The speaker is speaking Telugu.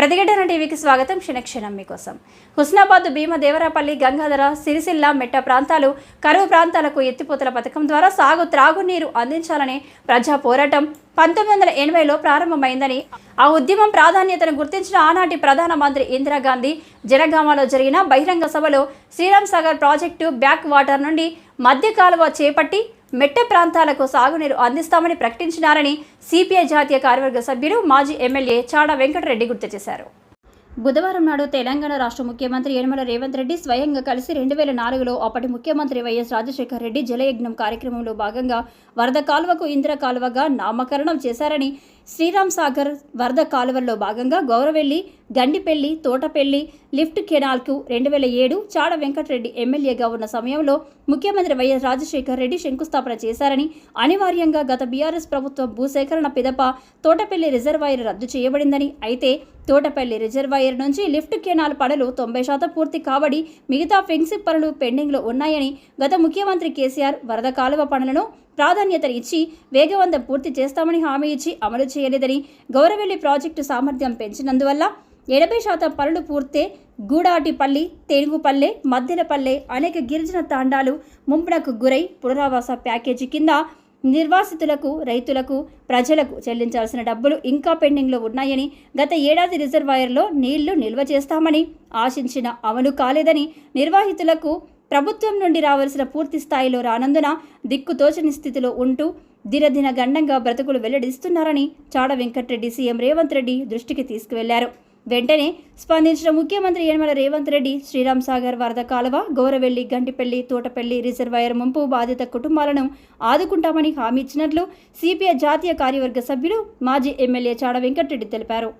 ప్రతిఘటన టీవీకి స్వాగతం. క్షణక్షణం మీకోసం. హుస్నాబాద్ భీమదేవరాపల్లి గంగాధర సిరిసిల్ల మెట్ట ప్రాంతాలు కరువు ప్రాంతాలకు ఎత్తిపోతల పథకం ద్వారా సాగు త్రాగునీరు అందించాలని ప్రజా పోరాటం పంతొమ్మిది వందల ఎనభైలో ప్రారంభమైందని ఆ ఉద్యమం ప్రాధాన్యతను గుర్తించిన ఆనాటి ప్రధానమంత్రి ఇందిరాగాంధీ జనగామలో జరిగిన బహిరంగ సభలో Sriram Sagar project back water నుండి మధ్య కాలువ చేపట్టి మెట్ట ప్రాంతాలకు సాగునీరు అందిస్తామని ప్రకటించినారని సిపిఐ జాతీయ కార్యవర్గ సభ్యులు మాజీ ఎమ్మెల్యే చాడ వెంకటరెడ్డి గుర్తు చేశారు. బుధవారం నాడు తెలంగాణ రాష్ట్ర ముఖ్యమంత్రి యనమల రేవంత్ రెడ్డి స్వయంగా కలిసి రెండు వేల నాలుగులో అప్పటి ముఖ్యమంత్రి వైఎస్ రాజశేఖర రెడ్డి జలయజ్ఞం కార్యక్రమంలో భాగంగా వరద కాలువకు ఇందిర కాలువగా నామకరణం చేశారని శ్రీరామ్ సాగర్ వరద కాలువల్లో భాగంగా గౌరవెల్లి గండిపెల్లి తోటపెల్లి లిఫ్ట్ కెనాల్కు రెండు వేల ఏడు చాడ వెంకటరెడ్డి ఎమ్మెల్యేగా ఉన్న సమయంలో ముఖ్యమంత్రి వైఎస్ రాజశేఖర రెడ్డి శంకుస్థాపన చేశారని అనివార్యంగా గత బీఆర్ఎస్ ప్రభుత్వం భూసేకరణ పిదప తోటపల్లి రిజర్వాయర్ రద్దు చేయబడిందని అయితే తోటపల్లి రిజర్వాయర్ నుంచి లిఫ్ట్ కెనాల్ పనులు తొంభై శాతం పూర్తి కాబడి మిగతా ఫెన్సింగ్ పనులు పెండింగ్లో ఉన్నాయని గత ముఖ్యమంత్రి కేసీఆర్ వరద కాలువ పనులను ప్రాధాన్యత ఇచ్చి వేగవంతం పూర్తి చేస్తామని హామీ ఇచ్చి అమలు చేయలేదని గౌరవెల్లి ప్రాజెక్టు సామర్థ్యం పెంచినందువల్ల ఎనభై శాతం పనులు పూర్తే గూడాటిపల్లి తెనుగుపల్లె మద్దెలపల్లె అనేక గిరిజన తాండాలు ముంపునకు గురై పునరావాస ప్యాకేజీ కింద నిర్వాసితులకు రైతులకు ప్రజలకు చెల్లించాల్సిన డబ్బులు ఇంకా పెండింగ్లో ఉన్నాయని గత ఏడాది రిజర్వాయర్లో నీళ్ళు నిల్వ చేస్తామని ఆశించిన అమలు కాలేదని నిర్వాహితులకు ప్రభుత్వం నుండి రావాల్సిన పూర్తి స్థాయిలో రానందున దిక్కుతోచని స్థితిలో ఉంటూ దినదిన గండంగా బ్రతుకులు వెల్లడిస్తున్నారని చాడ వెంకటరెడ్డి సీఎం రేవంత్ రెడ్డి దృష్టికి తీసుకువెళ్ళారు. వెంటనే స్పందించిన ముఖ్యమంత్రి యనమల రేవంత్ రెడ్డి శ్రీరామ్ సాగర్ వరద కాలువ గౌరవెల్లి గంటిపల్లి తోటపల్లి రిజర్వాయర్ ముంపు బాధిత కుటుంబాలను ఆదుకుంటామని హామీ ఇచ్చినట్లు సిపిఐ జాతీయ కార్యవర్గ సభ్యులు మాజీ ఎమ్మెల్యే చాడ వెంకటరెడ్డి తెలిపారు.